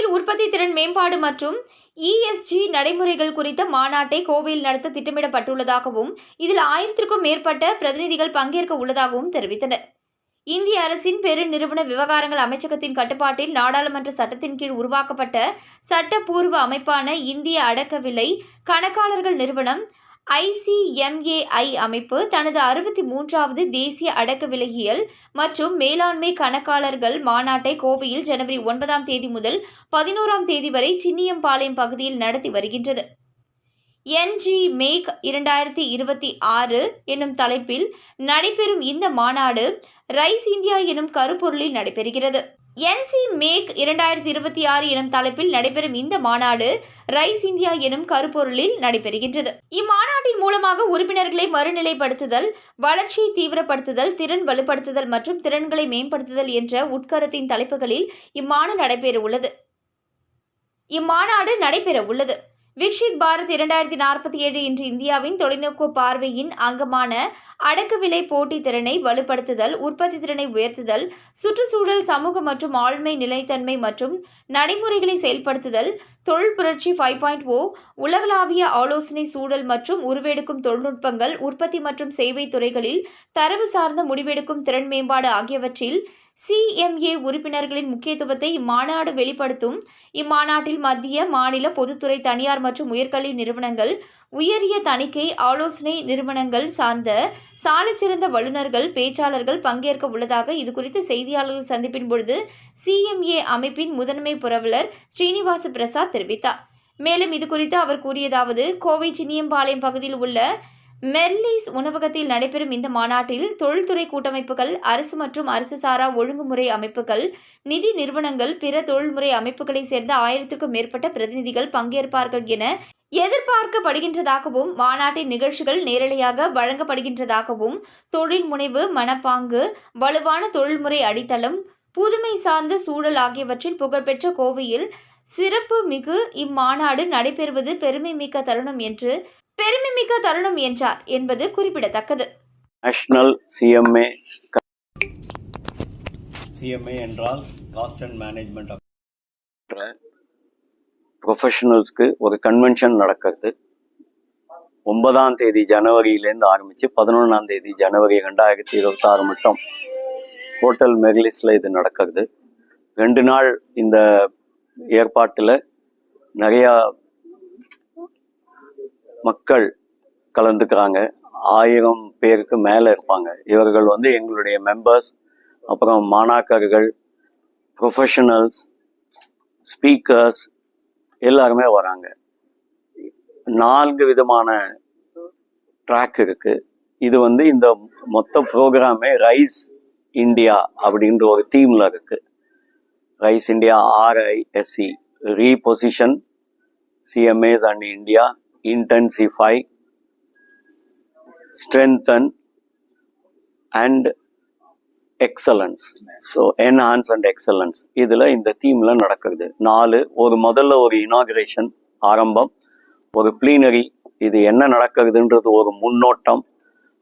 தொழில் உற்பத்தி திறன் மேம்பாடு மற்றும் இஎஸ்ஜி நடைமுறைகள் குறித்த மாநாட்டை கோவையில் நடத்த திட்டமிடப்பட்டுள்ளதாகவும் இதில் ஆயிரத்திற்கும் மேற்பட்ட பிரதிநிதிகள் பங்கேற்க உள்ளதாகவும் தெரிவித்தனர். இந்திய அரசின் பெருநிறுவன விவகாரங்கள் அமைச்சகத்தின் கட்டுப்பாட்டில் நாடாளுமன்ற சட்டத்தின் கீழ் உருவாக்கப்பட்ட சட்டப்பூர்வ அமைப்பான இந்திய அடக்கவிலை கணக்காளர்கள் நிறுவனம் ஐசிஎம்ஏஐ அமைப்பு தனது அறுபத்தி மூன்றாவது தேசிய அடக்க விலகியல் மற்றும் மேலாண்மை கணக்காளர்கள் மாநாட்டை கோவையில் ஜனவரி ஒன்பதாம் தேதி முதல் பதினோராம் தேதி வரை சின்னியம்பாளையம் பகுதியில் நடத்தி வருகின்றது. என்ஜி மேக் இரண்டாயிரத்தி இருபத்தி ஆறு என்னும் தலைப்பில் நடைபெறும் இந்த மாநாடு ரைஸ் இந்தியா எனும் கருப்பொருளில் நடைபெறுகிறது. என்சி மேக் இரண்டாயிரத்தி இருபத்தி ஆறு எனும் தலைப்பில் நடைபெறும் இந்த மாநாடு ரைஸ் இந்தியா எனும் கருப்பொருளில் நடைபெறுகின்றது. இம்மாநாட்டின் மூலமாக உறுப்பினர்களை மறுநிலைப்படுத்துதல் வளர்ச்சியை தீவிரப்படுத்துதல் திறன் வலுப்படுத்துதல் மற்றும் திறன்களை மேம்படுத்துதல் என்ற உட்கருத்தின் தலைப்புகளில் இம்மாநாடு நடைபெற உள்ளது இம்மாநாடு நடைபெற உள்ளது விக்ஷித் பாரத் இரண்டாயிரத்தி நாற்பத்தி ஏழு இன்று இந்தியாவின் தொலைநோக்கு பார்வையின் அங்கமான அடக்கு விலை போட்டி திறனை வலுப்படுத்துதல் உற்பத்தி திறனை உயர்த்துதல் சுற்றுச்சூழல் சமூக மற்றும் ஆளுமை நிலைத்தன்மை மற்றும் நடைமுறைகளை செயல்படுத்துதல் தொழில் புரட்சி ஃபைவ் பாயிண்ட் ஓ உலகளாவிய ஆலோசனை சூழல் மற்றும் உருவெடுக்கும் தொழில்நுட்பங்கள் உற்பத்தி மற்றும் சேவை துறைகளில் தரவு சார்ந்த முடிவெடுக்கும் திறன் மேம்பாடு ஆகியவற்றில் சிஎம்ஏ உறுப்பினர்களின் முக்கியத்துவத்தை இம்மாநாடு வெளிப்படுத்தும். இம்மாநாட்டில் மத்திய மாநில பொதுத்துறை தனியார் மற்றும் உயர்கல்வி நிறுவனங்கள் உயரிய தணிக்கை ஆலோசனை நிறுவனங்கள் சார்ந்த சாலைச்சிறந்த வல்லுநர்கள் பேச்சாளர்கள் பங்கேற்க உள்ளதாக இது குறித்து செய்தியாளர்கள் சந்திப்பின் பொழுது சிஎம்ஏ அமைப்பின் முதன்மை புரவலர் ஸ்ரீனிவாச பிரசாத் தெரிவித்தார். மேலும் இது குறித்து அவர் கூறியதாவது கோவை சின்னியம்பாளையம் பகுதியில் உள்ள மெர்லிஸ் உணவகத்தில் நடைபெறும் இந்த மாநாட்டில் தொழில்துறை கூட்டமைப்புகள் அரசு மற்றும் அரசு சாரா ஒழுங்குமுறை அமைப்புகள் நிதி நிறுவனங்கள் பிற தொழில்முறை அமைப்புகளைச் சேர்ந்த ஆயிரத்திற்கும் மேற்பட்ட பிரதிநிதிகள் பங்கேற்பார்கள் என எதிர்பார்க்கப்படுகின்றதாகவும் மாநாட்டின் நிகழ்ச்சிகள் நேரடியாக வழங்கப்படுகின்றதாகவும் தொழில் முனைவு மனப்பாங்கு வலுவான தொழில்முறை அடித்தளம் புதுமை சார்ந்த சூழல் ஆகியவற்றில் புகழ்பெற்ற கோவையில் சிறப்பு மிகு இம்மாநாடு நடைபெறுவது பெருமை மிக்க தருணம் என்று பெருமைமிக்க தருணம் என்றார் என்பது குறிப்பிடத்தக்கது. நேஷ்னல் சிஎம்ஏ சிஎம்ஏ என்றால் காஸ்ட் அண்ட் மேனேஜ்மெண்ட் ப்ரொஃபஷனல்ஸ்க்கு ஒரு கன்வென்ஷன் நடக்கிறது. ஒன்பதாம் தேதி ஜனவரியிலேருந்து ஆரம்பித்து பதினொன்றாம் தேதி ஜனவரி ரெண்டாயிரத்தி இருபத்தாறு மட்டும் ஹோட்டல் மெர்லிஸில் இது நடக்கிறது. ரெண்டு நாள் இந்த ஏற்பாட்டில் நிறையா மக்கள் கலந்துக்கிறாங்க. ஆயிரம் பேருக்கு மேலே இருப்பாங்க. இவர்கள் வந்து எங்களுடைய மெம்பர்ஸ் அப்புறம் மாணாக்கர்கள் ப்ரொஃபஷனல்ஸ் ஸ்பீக்கர்ஸ் எல்லாருமே வராங்க. நான்கு விதமான ட்ராக் இருக்கு. இது வந்து இந்த மொத்த ப்ரோக்ராமே ரைஸ் இந்தியா அப்படின்ற ஒரு தீம்ல இருக்கு. Rise India RISC reposition CMAs and India intensify, strengthen, and excellence so enhance and excellence இதில் இந்த தீமில் நடக்குது. நாலு ஒரு முதல்ல ஒரு இனாகிரேஷன் ஆரம்பம் ஒரு ப்ளீனரி இது என்ன நடக்குதுன்றது ஒரு முன்னோட்டம்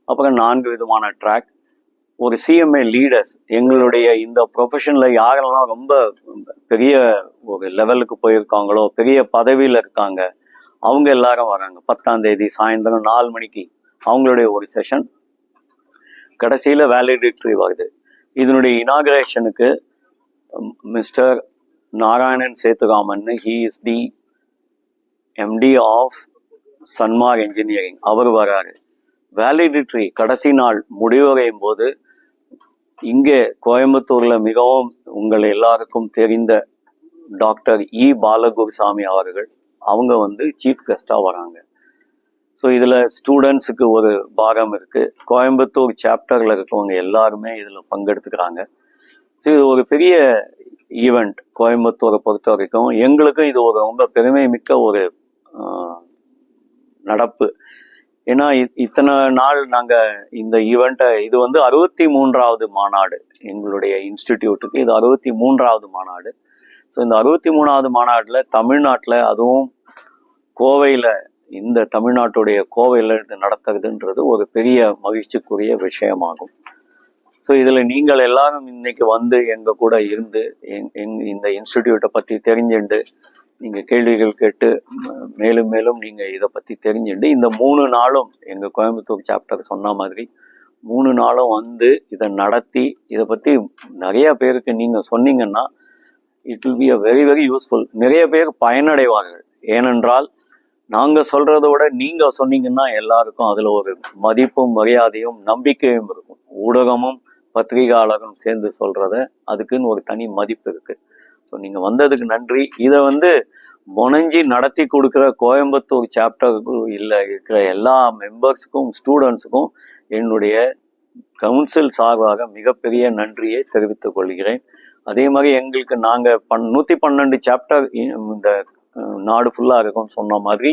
அப்புறம் நான்கு விதமான ட்ராக் ஒரு சிஎம்ஏ லீடர்ஸ் எங்களுடைய இந்த ப்ரொஃபஷனில் யாரெல்லாம் ரொம்ப பெரிய ஒரு லெவலுக்கு போயிருக்காங்களோ பெரிய பதவியில் இருக்காங்க அவங்க எல்லாரும் வராங்க. பத்தாம் தேதி சாயந்தரம் நாலு மணிக்கு அவங்களுடைய ஒரு செஷன் கடைசியில் வேலிடேட்டரி வருது இதனுடைய இனாகிரேஷனுக்கு mister Narayanan Sethuraman he is the MD of Sanmar engineering அவர் வராரு. வேலிடிட்ரி கடைசி நாள் முடிவடையும் போது இங்கே கோயம்புத்தூர்ல மிகவும் உங்கள் எல்லாருக்கும் தெரிந்த டாக்டர் இ பாலகுருசாமி அவர்கள் அவங்க வந்து சீஃப் கெஸ்டாக வராங்க. ஸோ இதில் ஸ்டூடெண்ட்ஸுக்கு ஒரு பாகம் இருக்குது கோயம்புத்தூர் சாப்டரில் இருக்கவங்க எல்லாருமே இதில் பங்கெடுத்துக்கிறாங்க. ஸோ இது ஒரு பெரிய ஈவெண்ட் கோயம்புத்தூரை பொறுத்த வரைக்கும். எங்களுக்கும் இது ஒரு ரொம்ப பெருமை மிக்க ஒரு நடப்பு. ஏன்னா இத்தனை நாள் நாங்கள் இந்த ஈவெண்ட்டை இது வந்து அறுபத்தி மூன்றாவது மாநாடு. எங்களுடைய இன்ஸ்டிடியூட்டுக்கு இது அறுபத்தி மூன்றாவது மாநாடு. ஸோ இந்த அறுபத்தி மூணாவது மாநாட்டில் தமிழ்நாட்டில் அதுவும் கோவையில் இந்த தமிழ்நாட்டுடைய கோவையில் இது நடத்துறதுன்றது ஒரு பெரிய மகிழ்ச்சிக்குரிய விஷயமாகும். ஸோ இதில் நீங்கள் எல்லாரும் இன்னைக்கு வந்து எங்கள் கூட இருந்து எங்- இந்த இன்ஸ்டிடியூட்டை பற்றி தெரிஞ்சுண்டு நீங்கள் கேள்விகள் கேட்டு மேலும் மேலும் நீங்கள் இதை பற்றி தெரிஞ்சுண்டு இந்த மூணு நாளும் எங்கள் கோயம்புத்தூர் சாப்டர் சொன்ன மாதிரி மூணு நாளும் வந்து இதை நடத்தி இதை பற்றி நிறையா பேருக்கு நீங்கள் சொன்னீங்கன்னா it will be a very very useful நிறைய பேர் பயனடைவார்கள். ஏனென்றால் நாங்கள் சொல்கிறத விட நீங்கள் சொன்னீங்கன்னா எல்லாருக்கும் அதில் ஒரு மதிப்பும் மரியாதையும் நம்பிக்கையும் இருக்கும். ஊடகமும் பத்திரிகையாளரும் சேர்ந்து சொல்கிறத அதுக்குன்னு ஒரு தனி மதிப்பு இருக்குது ஸோ நீங்கள் வந்ததுக்கு நன்றி. இதை வந்து முனைஞ்சி நடத்தி கொடுக்குற கோயம்புத்தூர் சாப்டருக்கு இல்லை இருக்கிற எல்லா மெம்பர்ஸுக்கும் ஸ்டூடெண்ட்ஸுக்கும் என்னுடைய கவுன்சில் சார்பாக மிகப்பெரிய நன்றியை தெரிவித்துக் கொள்கிறேன். அதே மாதிரி எங்களுக்கு நாங்கள் பன் நூற்றி பன்னெண்டு சாப்டர் இந்த நாடு ஃபுல்லாக இருக்கும்னு சொன்ன மாதிரி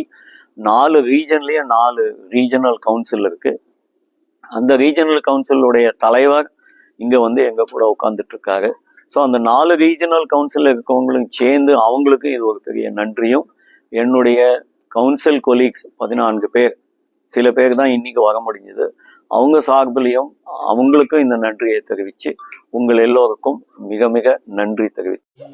நாலு ரீஜன்லேயே நாலு ரீஜனல் கவுன்சில் இருக்குது அந்த ரீஜனல் கவுன்சிலுடைய தலைவர் இங்கே வந்து எங்கள் கூட உட்காந்துட்டு இருக்காரு ஸோ அந்த நாலு ரீஜனல் கவுன்சில் இருக்கவங்களும் சேர்ந்து அவங்களுக்கு இது ஒரு பெரிய நன்றியும். என்னுடைய கவுன்சில் கொலீக்ஸ் பதினான்கு பேர். சில பேர் தான் இன்னைக்கு வர முடிஞ்சது. அவங்க சார்பிலையும் அவங்களுக்கும் இந்த நன்றியை தெரிவித்து உங்கள் எல்லோருக்கும் மிக மிக நன்றி தெரிவித்து